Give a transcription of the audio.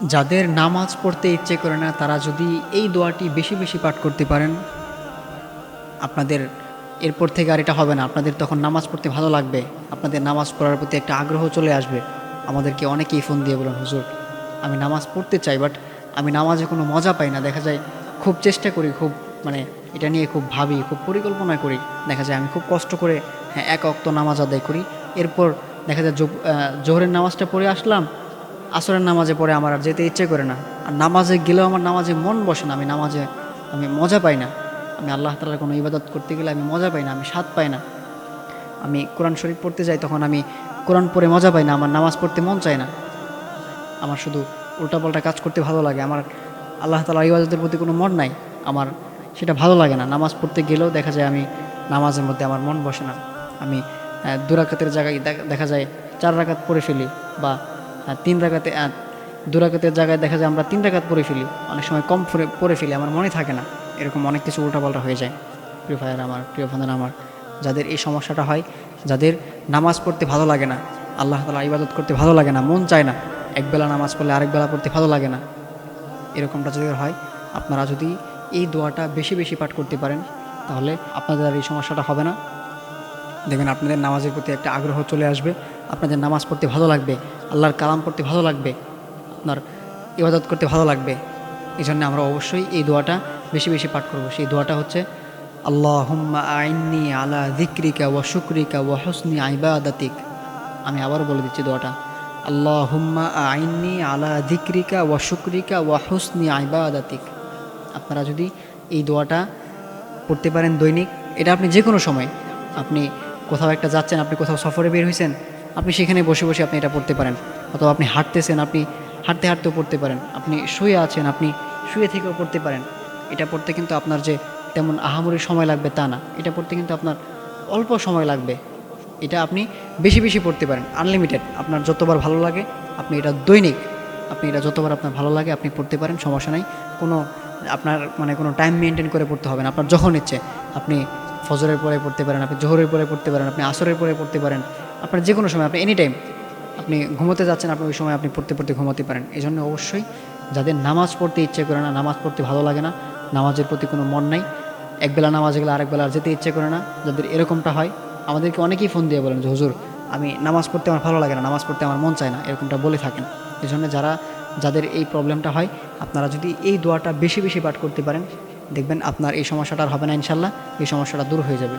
যাদের নামাজ পড়তে ইচ্ছে করে না, তারা যদি এই দোয়াটি বেশি বেশি পাঠ করতে পারেন, আপনাদের এরপর থেকে আর এটা হবে না। আপনাদের তখন নামাজ পড়তে ভালো লাগবে, আপনাদের নামাজ পড়ার প্রতি একটা আগ্রহ চলে আসবে। আমাদেরকে অনেকেই ফোন দিয়ে বলেন, হুজুর, আমি নামাজ পড়তে চাই বাট আমি নামাজে কোনো মজা পাই না। দেখা যায় খুব চেষ্টা করি, খুব মানে এটা নিয়ে খুব ভাবি, খুব পরিকল্পনা করি। দেখা যায় আমি খুব কষ্ট করে হ্যাঁ এক অক্ত নামাজ আদায় করি। এরপর দেখা যায় জোহরের নামাজটা পড়ে আসলাম আসরের নামাজে পড়ে আমার আর যেতে ইচ্ছে করে না। আর নামাজে গেলেও আমার নামাজে মন বসে না আমি নামাজে আমি মজা পাই না। আমি আল্লাহ তালার কোনো ইবাদত করতে গেলে আমি মজা পাই না আমি স্বাদ পাই না। আমি কোরআন শরীফ পড়তে যাই তখন আমি কোরআন পড়ে মজা পাই না আমার নামাজ পড়তে মন চায় না। আমার শুধু উল্টাপাল্টা কাজ করতে ভালো লাগে আমার আল্লাহ তালা ইবাদতের প্রতি কোনো মন নাই আমার সেটা ভালো লাগে না। নামাজ পড়তে গেলেও দেখা যায় আমি নামাজের মধ্যে আমার মন বসে না। আমি আহ, দু রাকাতের জায়গায় দেখা যায় চার রাকাত পড়ে ফেলি বা আহ, তিন রাকাতে আহ, দু জায়গায় দেখা যায় আমরা তিন রাকাত পড়ে ফেলি। অনেক সময় কম পড়ে ফেলি আমার মনে থাকে না। এরকম অনেক কিছু উল্টাপাল্টা হয়ে যায়। প্রিয় ভাইয়ের আমার প্রিয় ফাদার আমার যাদের এই সমস্যাটা হয় যাদের নামাজ পড়তে ভালো লাগে না আল্লাহ তালা ইবাদত করতে ভালো লাগে না মন চায় না একবেলা নামাজ পড়লে আরেক বেলা পড়তে ভালো লাগে না। এরকমটা যদি হয় আপনারা যদি এই দোয়াটা বেশি বেশি পাঠ করতে পারেন তাহলে আপনাদের আর এই সমস্যাটা হবে না। দেখবেন আপনাদের নামাজের প্রতি একটা আগ্রহ চলে আসবে। আপনাদের নামাজ পড়তে ভালো লাগবে, আল্লাহর কালাম পড়তে ভালো লাগবে, আপনার ইবাদত করতে ভালো লাগবে। এই জন্য আমরা অবশ্যই এই দোয়াটা বেশি বেশি পাঠ করব। সেই দোয়াটা হচ্ছে, আল্লাহুম্মা আইন্নি আলা যিকরিকা ওয়া শুকরিকা ওয়া হুসনি ইবাদাতিক। আমি আবারও বলে দিচ্ছি দোয়াটা, আল্লাহুম্মা আইন্নি আলা যিকরিকা ওয়া শুকরিকা ওয়া হুসনি ইবাদাতিক। আপনারা যদি এই দোয়াটা পড়তে পারেন দৈনিক, এটা আপনি যে কোনো সময়, আপনি কোথাও একটা যাচ্ছেন, আপনি কোথাও সফরে বের হয়েছেন আপনি সেখানে বসে বসে আপনি এটা পড়তে পারেন। অথবা আপনি হাঁটতেছেন, আপনি হাঁটতে হাঁটতেও পড়তে পারেন। আপনি শুয়ে আছেন, আপনি শুয়ে থেকেও পড়তে পারেন। এটা পড়তে কিন্তু আপনার যে তেমন আহামরি সময় লাগবে তা না। এটা পড়তে কিন্তু আপনার অল্প সময় লাগবে। এটা আপনি বেশি বেশি পড়তে পারেন। আনলিমিটেড আপনার যতবার ভালো লাগে, আপনি এটা দৈনিক, আপনি এটা যতবার আপনার ভালো লাগে, আপনি পড়তে পারেন, সমস্যা নাই। কোনো আপনার মানে কোনো টাইম মেনটেন করে পড়তে হবে না। আপনার যখন ইচ্ছে, আপনি ফজরের পরে পড়তে পারেন, আপনি জোহরের পরে পড়তে পারেন, আপনি আসরের পরে পড়তে পারেন, আপনার যে কোনো সময়, আপনি এনি টাইম আপনি ঘুমোতে যাচ্ছেন, আপনি ওই সময় আপনি পড়তে পড়তে ঘুমোতে পারেন। এই জন্য অবশ্যই যাদের নামাজ পড়তে ইচ্ছে করে না, নামাজ পড়তে ভালো লাগে না, নামাজের প্রতি কোনো মন নাই, একবেলা নামাজ গেলে আরেক বেলা আর যেতে ইচ্ছে করে না, যাদের এরকমটা হয়, আমাদেরকে অনেকেই ফোন দিয়ে বলেন যে, হুজুর, আমি নামাজ পড়তে আমার ভালো লাগে না, নামাজ পড়তে আমার মন চায় না, এরকমটা বলে থাকেন। এই জন্য যারা, যাদের এই প্রবলেমটা হয়, আপনারা যদি এই দোয়াটা বেশি বেশি পাঠ করতে পারেন দেখবেন আপনার এই সমস্যাটা হবে না ইনশাল্লাহ এই সমস্যাটা দূর হয়ে যাবে।